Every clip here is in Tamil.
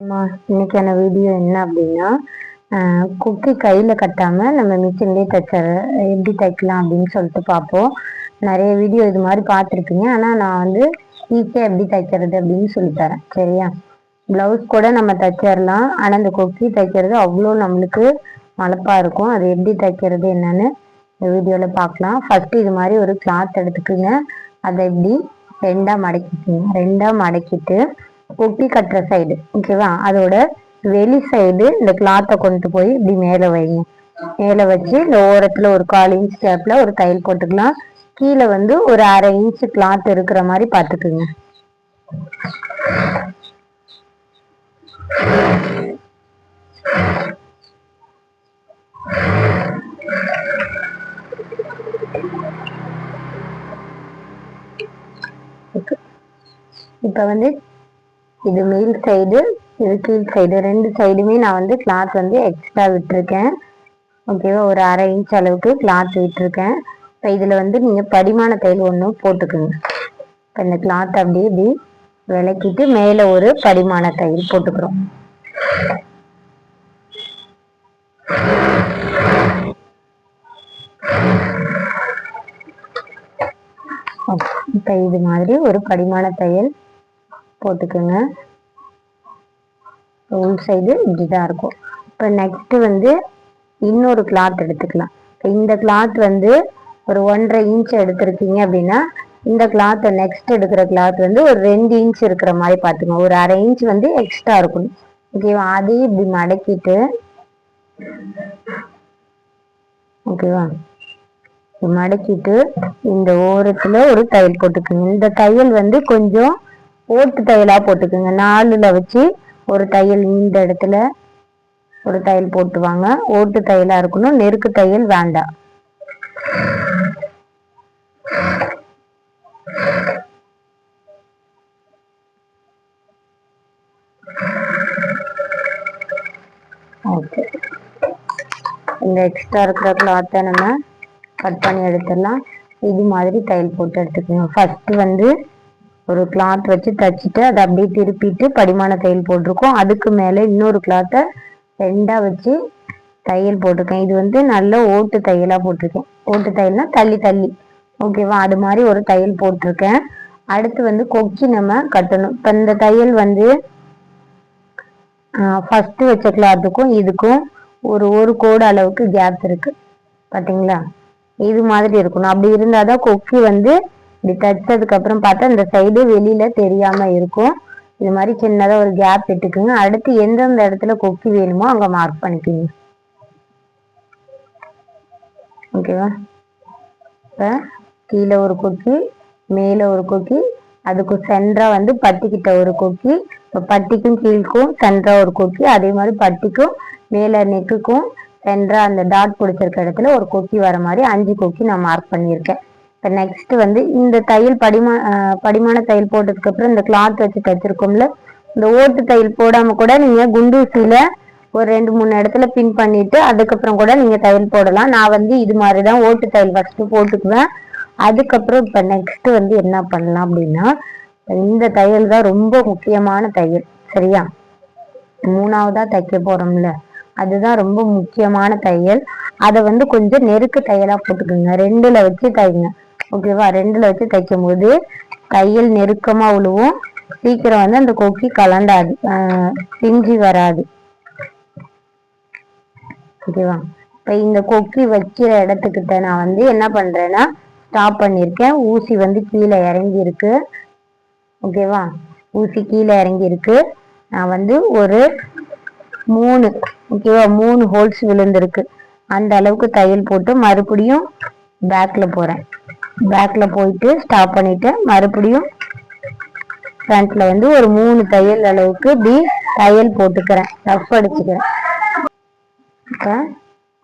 இன்னைக்கான வீடியோ என்ன அப்படின்னா குக்கி கையில் கட்டாமல் நம்ம மிஷின்லேயே தைச்ச எப்படி தைக்கலாம் அப்படின்னு சொல்லிட்டு பார்ப்போம். நிறைய வீடியோ இது மாதிரி பார்த்துருப்பீங்க. ஆனால் நான் வந்து ஈஸியாக எப்படி தைக்கிறது அப்படின்னு சொல்லித்தரேன் சரியா? ப்ளவுஸ் கூட நம்ம தைச்சிடலாம். ஆனால் இந்த கொக்கி தைக்கிறது அவ்வளோ நம்மளுக்கு மலப்பாக இருக்கும். அது எப்படி தைக்கிறது என்னன்னு இந்த வீடியோவில் பார்க்கலாம். ஃபஸ்ட்டு இது மாதிரி ஒரு கிளாத் எடுத்துக்குங்க. அதை எப்படி ரெண்டாக மடக்கிக்குங்க. ரெண்டாக மடக்கிட்டு கொக்கி கட்டுற சைடு ஓகேவா அதோட வெளி சைடு இந்த கிளாத்தை கொண்டு போய் இப்படி மேலே வைங்க மேலே வச்சு இந்த ஓரத்தில் ஒரு கால் இன்ச் கேப்பில் ஒரு தையல் போட்டுக்கலாம். கீழே வந்து ஒரு அரை இன்ச் கிளாத் இருக்கிற மாதிரி பார்த்துக்குங்க. இப்போ வந்து இது மேல் சைடு இது கீழ் சைடு ரெண்டு சைடுமே நான் வந்து கிளாத் வந்து எக்ஸ்ட்ரா விட்டுருக்கேன். ஓகேவா ஒரு அரை இன்ச் அளவுக்கு கிளாத் விட்டுருக்கேன். இப்போ இதில் வந்து நீங்கள் படிமான தையல் ஒன்று போட்டுக்குங்க. இப்போ இந்த கிளாத் அப்படியே இப்படி விளக்கிட்டு மேலே ஒரு படிமான தையல் போட்டுக்கிறோம். இப்போ இது மாதிரி ஒரு படிமான தையல் போட்டுக்கோங்க. உள் சைடு இப்படிதான் இருக்கும். இப்போ நெக்ஸ்ட்டு வந்து இன்னொரு கிளாத் எடுத்துக்கலாம். இந்த கிளாத் வந்து ஒரு ஒன்றரை இன்ச் எடுத்திருக்கீங்க அப்படின்னா இந்த கிளாத்தை நெக்ஸ்ட் எடுக்கிற கிளாத் வந்து ஒரு ரெண்டு இன்ச் இருக்கிற மாதிரி பார்த்துங்க ஒரு அரை இன்ச் வந்து எக்ஸ்ட்ரா இருக்கணும். ஓகேவா அதையும் இப்படி மடக்கிட்டு ஓகேவா மடக்கிட்டு இந்த ஓரத்தில் ஒரு தையல் போட்டுக்கோங்க. இந்த தையல் வந்து கொஞ்சம் ஓட்டு தையலா போட்டுக்கோங்க. நாலில் வச்சு ஒரு தையல் இந்த இடத்துல ஒரு தையல் போட்டுவாங்க. ஓட்டு தையலா இருக்கணும். நெருக்கு தையல் வேண்டாம் ஓகே இந்த எக்ஸ்ட்ரா இருக்கிற கிளாத்தை நம்ம கட் பண்ணி எடுத்துடலாம். இது மாதிரி தையல் போட்டு எடுத்துக்கோங்க. ஃபர்ஸ்ட் வந்து ஒரு கிளாத் வச்சு தச்சுட்டு அதை அப்படியே திருப்பிட்டு படிமான தையல் போட்டிருக்கோம். அதுக்கு மேலே இன்னொரு கிளாத்தை ரெண்டாக வச்சு தையல் போட்டிருக்கேன். இது வந்து நல்ல ஓட்டு தையலாக போட்டிருக்கேன். ஓட்டு தையல்னா தள்ளி தள்ளி. ஓகேவா அது மாதிரி ஒரு தையல் போட்டிருக்கேன். அடுத்து வந்து கொக்கி நம்ம கட்டணும். இப்போ இந்த தையல் வந்து ஃபஸ்ட்டு வச்ச கிளாத்துக்கும் இதுக்கும் ஒரு ஒரு கோடு அளவுக்கு கேப் இருக்குது பார்த்தீங்களா இது மாதிரி இருக்கணும். அப்படி இருந்தால் தான் கொக்கி வந்து இப்படி தைச்சதுக்கு அப்புறம் பார்த்தா இந்த சைடு வெளியில தெரியாம இருக்கும். இது மாதிரி சின்னதாக ஒரு கேப் விட்டுக்குங்க அடுத்து எந்தெந்த இடத்துல கொக்கி வேணுமோ அங்கே மார்க் பண்ணிக்கோங்க. ஓகேவா இப்போ கீழே ஒரு கொக்கி மேலே ஒரு கொக்கி அதுக்கு சென்டரா வந்து பட்டிக்கிட்ட ஒரு கொக்கி இப்போ பட்டிக்கும் கீழ்க்கும் சென்டரா ஒரு கொக்கி அதே மாதிரி பட்டிக்கும் மேலே நெக்குக்கும் சென்டரா அந்த டாட் பிடிச்சிருக்க இடத்துல ஒரு கொக்கி வர மாதிரி அஞ்சு கொக்கி நான் மார்க் பண்ணியிருக்கேன். இப்போ நெக்ஸ்ட் வந்து இந்த தையல் படிமா படிமான தையல் போட்டதுக்கு அப்புறம் இந்த கிளாத் வச்சு தைச்சிருக்கோம்ல இந்த ஓட்டு தையல் போடாம கூட நீங்க குண்டூசியில ஒரு ரெண்டு மூணு இடத்துல பின் பண்ணிட்டு அதுக்கப்புறம் கூட நீங்க தையல் போடலாம். நான் வந்து இது மாதிரிதான் ஓட்டு தையல் ஃபர்ஸ்ட் போட்டுக்குவேன். அதுக்கப்புறம் இப்ப நெக்ஸ்ட் வந்து என்ன பண்ணலாம் அப்படின்னா இந்த தையல் தான் ரொம்ப முக்கியமான தையல் சரியா? மூணாவதா தைக்க போறோம்ல அதுதான் ரொம்ப முக்கியமான தையல். அதை வந்து கொஞ்சம் நெருக்கு தையலா போட்டுக்கோங்க ரெண்டுல வச்சு தைங்க. ஓகேவா ரெண்டுல வச்சு தைக்கும் போது தையல் நெருக்கமா உழுவும். சீக்கிரம் வந்து அந்த கொக்கி கலண்டாது பிஞ்சி வராது. ஓகேவா இப்ப இந்த கொக்கி வைக்கிற இடத்துக்கிட்ட நான் வந்து என்ன பண்றேன்னா ஸ்டாப் பண்ணியிருக்கேன். ஊசி வந்து கீழே இறங்கி இருக்கு ஓகேவா ஊசி கீழே இறங்கி இருக்கு நான் வந்து ஒரு மூணு ஓகேவா மூணு ஹோல்ஸ் விழுந்திருக்கு. அந்த அளவுக்கு தையல் போட்டு மறுபடியும் பேக்ல போறேன். பேக்கில் போயிட்டு ஸ்டாப் பண்ணிவிட்டு மறுபடியும் ஃப்ரண்ட்டில் வந்து ஒரு மூணு தையல் அளவுக்கு இப்படி தையல் போட்டுக்கிறேன். ரஃப் அடிச்சுக்கிறேன். இப்போ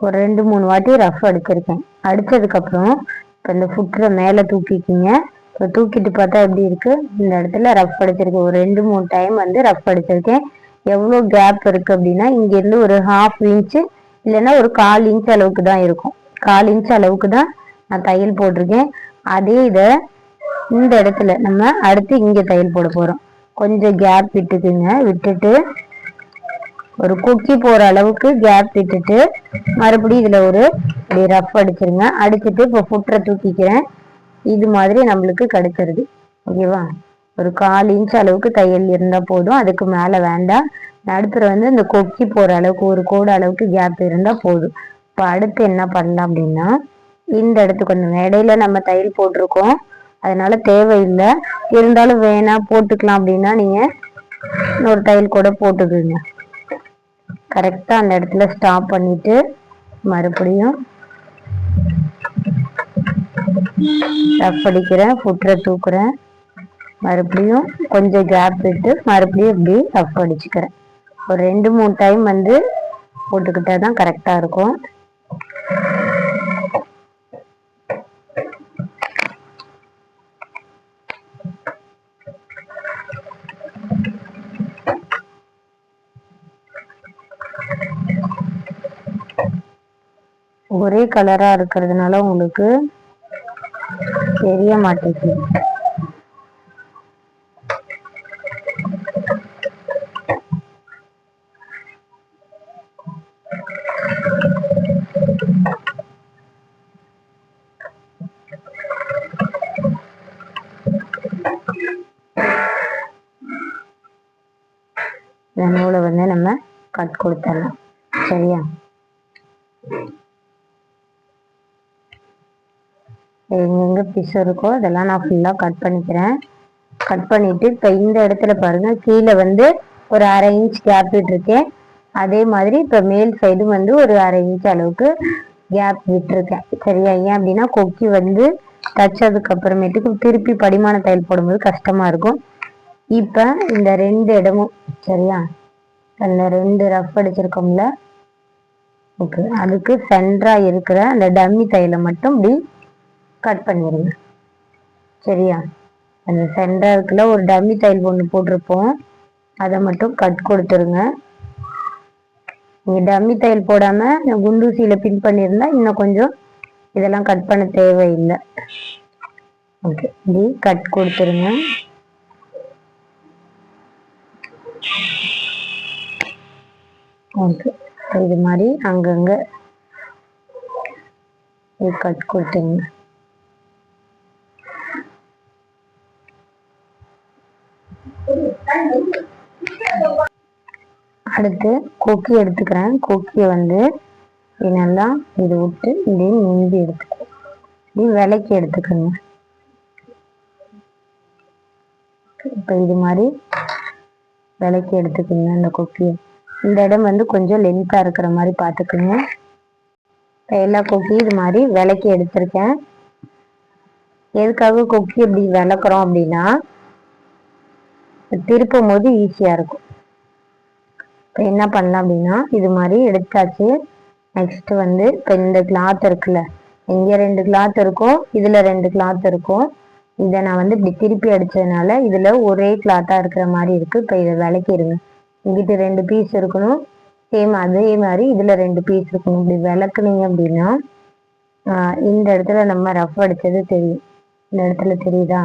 ஒரு ரெண்டு மூணு வாட்டி ரஃப் அடிச்சிருக்கேன். அடித்ததுக்கப்புறம் இப்போ இந்த ஃபுட்டரை மேலே தூக்கிக்கிங்க. இப்போ தூக்கிட்டு பார்த்தா எப்படி இருக்குது இந்த இடத்துல ரஃப் அடிச்சிருக்கேன். ஒரு ரெண்டு மூணு டைம் வந்து ரஃப் அடிச்சிருக்கேன். எவ்வளோ கேப் இருக்குது அப்படின்னா இங்கேருந்து ஒரு ஹாஃப் இன்ச்சு இல்லைன்னா ஒரு கால் இன்ச் அளவுக்கு தான் இருக்கும். கால் இன்ச் அளவுக்கு தான் நான் தையல் போட்டிருக்கேன். அதே இதை இந்த இடத்துல நம்ம அடுத்து இங்கே தையல் போட போகிறோம் கொஞ்சம் கேப் விட்டுக்குங்க. விட்டுட்டு ஒரு குக்கி போகிற அளவுக்கு கேப் விட்டுட்டு மறுபடியும் இதில் ஒரு இப்படி ரஃப் அடிச்சிருங்க. அடிச்சுட்டு இப்போ ஃபுட்டரை தூக்கிக்கிறேன். இது மாதிரி நம்மளுக்கு கிடைச்சிருது. ஓகேவா? ஒரு கால் இன்ச் அளவுக்கு தையல் இருந்தால் போதும். அதுக்கு மேலே வேண்டாம். நடுப்புற வந்து இந்த கொக்கி போகிற அளவுக்கு ஒரு கோடு அளவுக்கு கேப் இருந்தால் போதும். இப்போ அடுத்து என்ன பண்ணலாம் அப்படின்னா இந்த இடத்துக்கு வந்து இடையில நம்ம தையல் போட்டிருக்கோம். அதனால தேவையில்லை. இருந்தாலும் வேணா போட்டுக்கலாம் அப்படின்னா நீங்க ஒரு தையல் கூட போட்டுக்குங்க. கரெக்டா அந்த இடத்துல ஸ்டாப் பண்ணிட்டு மறுபடியும் ரஃப் அடிக்கிறேன் ஃபுட்டரை தூக்குறேன். மறுபடியும் கொஞ்சம் கேப் விட்டு மறுபடியும் இப்படி ரஃப் அடிச்சுக்கிறேன். ஒரு ரெண்டு மூணு டைம் வந்து போட்டுக்கிட்டா தான் கரெக்டாக இருக்கும். ஒரே கலரா இருக்கிறதுனால உங்களுக்கு தெரிய மாட்டேங்குது. நூலை வந்து நம்ம கட் கொடுத்துடலாம். சரியா? எங்கெங்க பிசு இருக்கோ அதெல்லாம் நான் ஃபுல்லாக கட் பண்ணிக்கிறேன். கட் பண்ணிட்டு இப்போ இந்த இடத்துல பாருங்க கீழே வந்து ஒரு அரை இன்ச் கேப் விட்டுருக்கேன். அதே மாதிரி இப்போ மேல் சைடும் வந்து ஒரு அரை இன்ச் அளவுக்கு கேப் விட்டுருக்கேன். சரியா? ஏன் அப்படின்னா கொக்கி வந்து தச்சதுக்கு அப்புறமேட்டுக்கு திருப்பி படிமான தையல் போடும்போது கஷ்டமா இருக்கும். இப்போ இந்த ரெண்டு இடமும் சரியா? அந்த ரெண்டு ரஃப் அடிச்சிருக்கோம்ல. ஓகே அதுக்கு சென்டராக இருக்கிற அந்த டம்மி தையலை மட்டும் இப்படி கட் பண்ணிடுங்க சரியா? அந்த சென்டருக்குள்ள ஒரு டம்மி தையல் ஒன்று போட்டிருப்போம். அதை மட்டும் கட் கொடுத்துருங்க. நீங்கள் டம்மி தையல் போடாமல் குண்டூசியில் பின் பண்ணியிருந்தா இன்னும் கொஞ்சம் இதெல்லாம் கட் பண்ண தேவையில்லை. ஓகே இப்படி கட் கொடுத்துருங்க. ஓகே இது மாதிரி அங்கங்கே கட் கொடுத்துருங்க. அடுத்து கொக்கி எடுத்துக்கிறேன். கொக்கியை வந்து நல்லா இது விட்டு இப்படி நீந்தி எடுத்துக்கோ. இப்படி விலைக்கு எடுத்துக்கோங்க. இப்போ இது மாதிரி விலைக்கு எடுத்துக்கோங்க இந்த கொக்கியை. இந்த இடம் வந்து கொஞ்சம் லென்த்தாக இருக்கிற மாதிரி பார்த்துக்கோங்க. இப்போ எல்லா கொக்கியும் இது மாதிரி விலைக்கு எடுத்திருக்கேன். எதுக்காக கொக்கி இப்படி விளக்குறோம் அப்படின்னா திருப்பும் போது ஈஸியாக இருக்கும். இப்போ என்ன பண்ணலாம் அப்படின்னா இது மாதிரி எடுத்தாச்சு. நெக்ஸ்ட் வந்து இப்போ இந்த கிளாத் இருக்குல்ல இங்கே ரெண்டு கிளாத் இருக்கும் இதில் ரெண்டு கிளாத் இருக்கும். இதை நான் வந்து இப்படி திருப்பி அடிச்சதுனால இதில் ஒரே கிளாத்தாக இருக்கிற மாதிரி இருக்குது இப்போ இதை விளக்கிடுங்க இங்கிட்டு ரெண்டு பீஸ் இருக்கணும். சேம் அதே மாதிரி இதில் ரெண்டு பீஸ் இருக்கணும். இப்படி விளக்குனீங்க அப்படின்னா இந்த இடத்துல நம்ம ரஃப் அடித்தது தெரியும். இந்த இடத்துல தெரியுதா?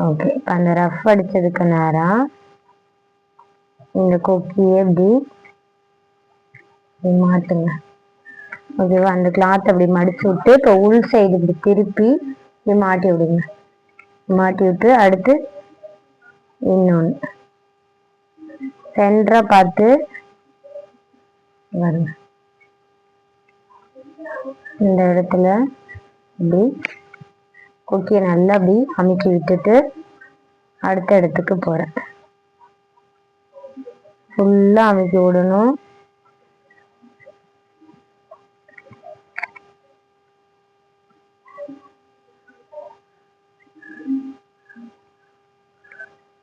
ஓகே இப்போ அந்த ரஃப் அடித்ததுக்கு நேரம் இந்த கொக்கியை எப்படி? மாட்டுங்க ஓகேவா அந்த கிளாத் அப்படி மடிச்சு விட்டு இப்போ உள் சைடு இப்படி திருப்பி இப்படி மாட்டி விடுங்க. மாட்டி விட்டு அடுத்து இன்னொன்று சென்டராக பார்த்து வருங்க. இந்த இடத்துல இப்படி குக்கியை நல்லா அப்படி அமைக்கி விட்டுட்டு அடுத்த இடத்துக்கு போகிறேன் ஃபுல்லாக அமைக்கி விடணும்.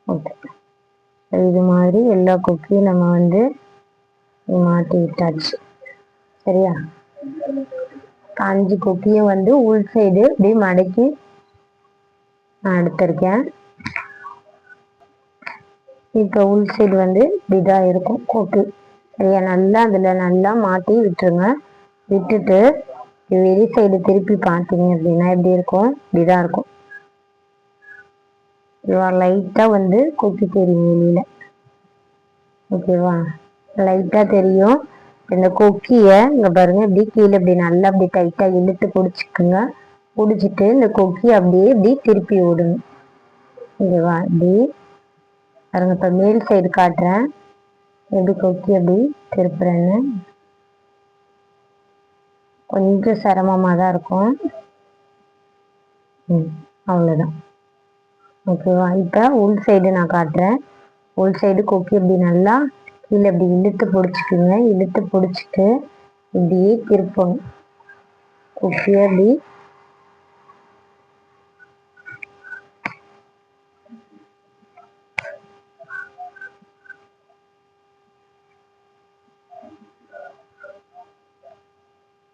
ஓகே. இது மாதிரி எல்லா குக்கியும் நம்ம வந்து மாட்டி விட்டாச்சு. சரியா? அஞ்சு குக்கியும் வந்து உள் சைடு இப்படி மடக்கி எடுத்திருக்கேன். இப்போ உள் சைடு வந்து இப்படிதான் இருக்கும் கொக்கு சரியா? நல்லா அதில் நல்லா மாட்டி விட்டுருங்க. விட்டுட்டு வெளி சைடு திருப்பி பார்த்தீங்க அப்படின்னா எப்படி இருக்கும்? இப்படிதான் இருக்கும். லைட்டாக வந்து கொக்கி தெரியும் வெளியில். ஓகேவா? லைட்டாக தெரியும். இந்த கொக்கியை இங்கே பாருங்க இப்படி கீழே இப்படி நல்லா அப்படி டைட்டாக இழுத்து பிடிச்சிக்குங்க. பிடிச்சிட்டு இந்த கொக்கி அப்படியே இப்படி திருப்பி விடுங்க இங்கேவா இப்படி. பாருங்க இப்போ மேல் சைடு காட்டுறேன். எப்படி கொக்கி அப்படி திருப்புறேன்னு. கொஞ்சம் சிரமமாக தான் இருக்கும். ம் அவ்வளோதான் ஓகேவா இப்போ உள் சைடு நான் காட்டுறேன். உள் சைடு கொக்கி இப்படி நல்லா கீழே இப்படி இழுத்து பிடிச்சிக்குங்க. இழுத்து பிடிச்சிட்டு இப்படியே திருப்பணும். கொக்கியை அப்படி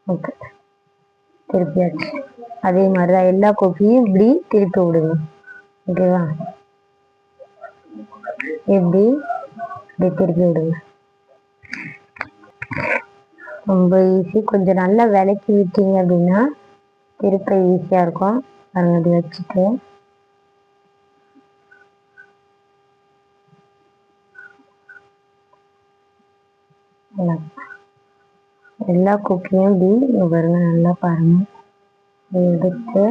ஓகே திருப்பியாச்சு. அதே மாதிரி தான் எல்லா கோப்பியும் இப்படி திருப்பி விடுங்க. ஓகேவா எப்படி? இப்படி திருப்பி விடுங்க. ரொம்ப ஈஸி கொஞ்சம் நல்லா விளக்கி விட்டீங்க அப்படின்னா திருப்ப ஈஸியாக இருக்கும். பாருங்க அப்படி வச்சுட்டு. எல்லா குக்கியும் இப்படி இங்க பாருங்க நல்லா பாருங்க. எடுத்து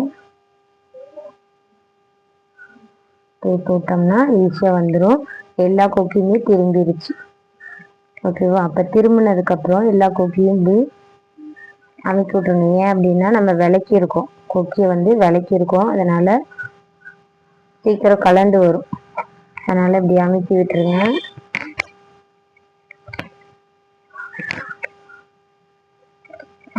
தூக்கி விட்டோம்னா ஈஸியாக வந்துடும் எல்லா கொக்கியுமே திரும்பிடுச்சு ஓகேவா? அப்போ திரும்பினதுக்கப்புறம் எல்லா கொக்கியும் இப்படி அமைக்கி விட்டுருணும் ஏன் அப்படின்னா நம்ம விளக்கியிருக்கோம் கொக்கியை வந்து விளக்கியிருக்கோம் அதனால் சீக்கிரம் கலந்து வரும். அதனால் இப்படி அமைக்கி விட்டுருங்க.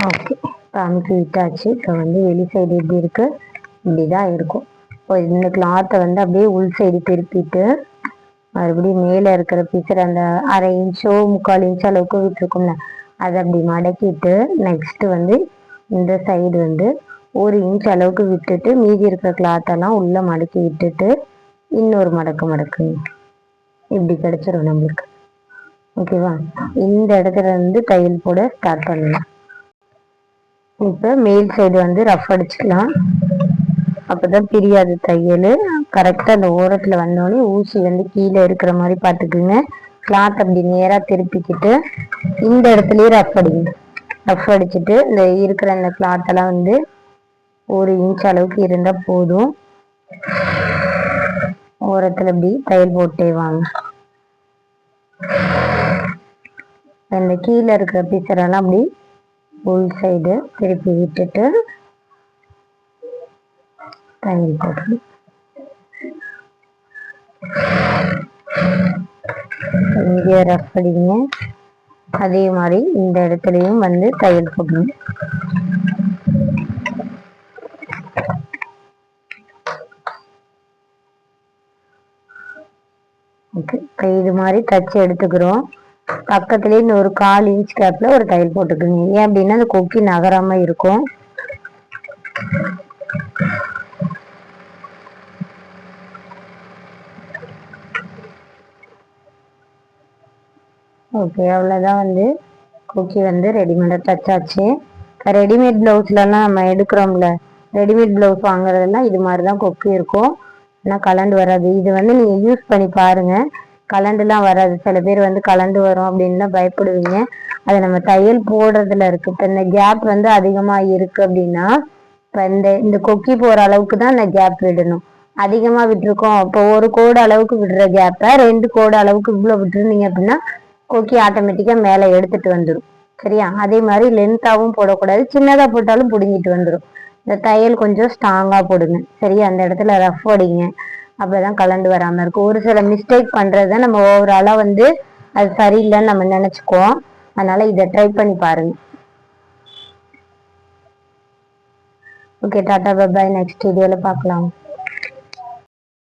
ஓகே இப்போ அமுக்கி விட்டாச்சு. இப்போ வந்து வெளி சைடு எப்படி இருக்குது இப்படி தான் இருக்கும். இப்போ இந்த கிளாத்தை வந்து அப்படியே உள் சைடு திருப்பிட்டு மறுபடியும் மேலே இருக்கிற பீசர் அந்த அரை இன்ச்சோ முக்கால் இன்ச் அளவுக்கு விட்டுருக்கும்ல அதை அப்படி மடக்கிட்டு நெக்ஸ்ட்டு வந்து இந்த சைடு வந்து ஒரு இன்ச் அளவுக்கு விட்டுட்டு மீதி இருக்கிற கிளாத்தெல்லாம் உள்ளே மடக்கி விட்டுட்டு இன்னொரு மடக்கு மடக்குங்க இப்படி கிடச்சிரும் நம்மளுக்கு. ஓகேவா இந்த இடத்துல இருந்து தையல் போட ஸ்டார்ட் பண்ணலாம். இப்போ மேல் சைடு வந்து ரஃப் அடிச்சுக்கலாம். அப்போதான் பிரியாது தையல். கரெக்டாக அந்த ஓரத்தில் வந்தோடனே ஊசி வந்து கீழே இருக்கிற மாதிரி பார்த்துக்குங்க. கிளாத் அப்படி நேராக திருப்பிக்கிட்டு இந்த இடத்துலயே ரஃப் அடிங்க. ரஃப் அடிச்சுட்டு இந்த இருக்கிற அந்த கிளாத்தெல்லாம் வந்து ஒரு இன்ச் அளவுக்கு இருந்தால் போதும். ஓரத்தில் இப்படி தையல் போட்டே வாங்க. இந்த கீழே இருக்கிற பீசரெல்லாம் அப்படி உள் சைடு திருப்பி விட்டுட்டு தையல் போட்டு இங்கே ரஃப் அடிங்க. அதே மாதிரி இந்த இடத்துலையும் வந்து தையல் போடணும் ஓகே இப்போ இது மாதிரி தச்சு எடுத்துக்கிறோம். பக்கத்துலேயே இன்னும் ஒரு கால் இன்ச் கேப்ல ஒரு தையல் போட்டுக்கோங்க. ஏன் அப்படின்னா அந்த கொக்கி நகராம இருக்கும். ஓகே அவ்வளோதான் வந்து கொக்கி வந்து ரெடிமேடாக தச்சாச்சு ரெடிமேட் ப்ளவுஸ்லலாம் நம்ம எடுக்கிறோம்ல ரெடிமேட் ப்ளவுஸ் வாங்குறதெல்லாம் இது மாதிரி தான் கொக்கி இருக்கும். ஆனால் கலண்டு வராது. இது வந்து நீங்கள் யூஸ் பண்ணி பாருங்கள் கலண்டுலாம் வராது. சில பேர் வந்து கலண்டு வரும் அப்படின்லாம் பயப்படுவீங்க. அது நம்ம தையல் போடுறதுல இருக்கு. இப்போ இந்த கேப் வந்து அதிகமாக இருக்கு அப்படின்னா இப்போ இந்த இந்த கொக்கி போகிற அளவுக்கு தான் இந்த கேப் விடணும். அதிகமாக விட்டுருக்கோம். இப்போ ஒரு கோடு அளவுக்கு விடுற கேப்பை ரெண்டு கோடு அளவுக்கு இவ்வளோ விட்டுருந்தீங்க அப்படின்னா கொக்கி ஆட்டோமேட்டிக்காக மேலே எடுத்துட்டு வந்துடும் சரியா? அதே மாதிரி லென்த்தாகவும் போடக்கூடாது. சின்னதாக போட்டாலும் பிடுங்கிட்டு வந்துடும் இந்த தையல் கொஞ்சம் ஸ்ட்ராங்காக போடுங்க. சரியா? அந்த இடத்துல ரஃப் அடிங்க. அப்பதான் கலந்து வராம இருக்கும். ஒரு சில மிஸ்டேக் பண்றத நம்ம ஓவராலா வந்து அது சரியில்லைன்னு நம்ம நினைச்சுக்குவோம். அதனால இதை ட்ரை பண்ணி பாருங்க. ஓகே டாடா பாய் நெக்ஸ்ட் வீடியோல பார்க்கலாம்.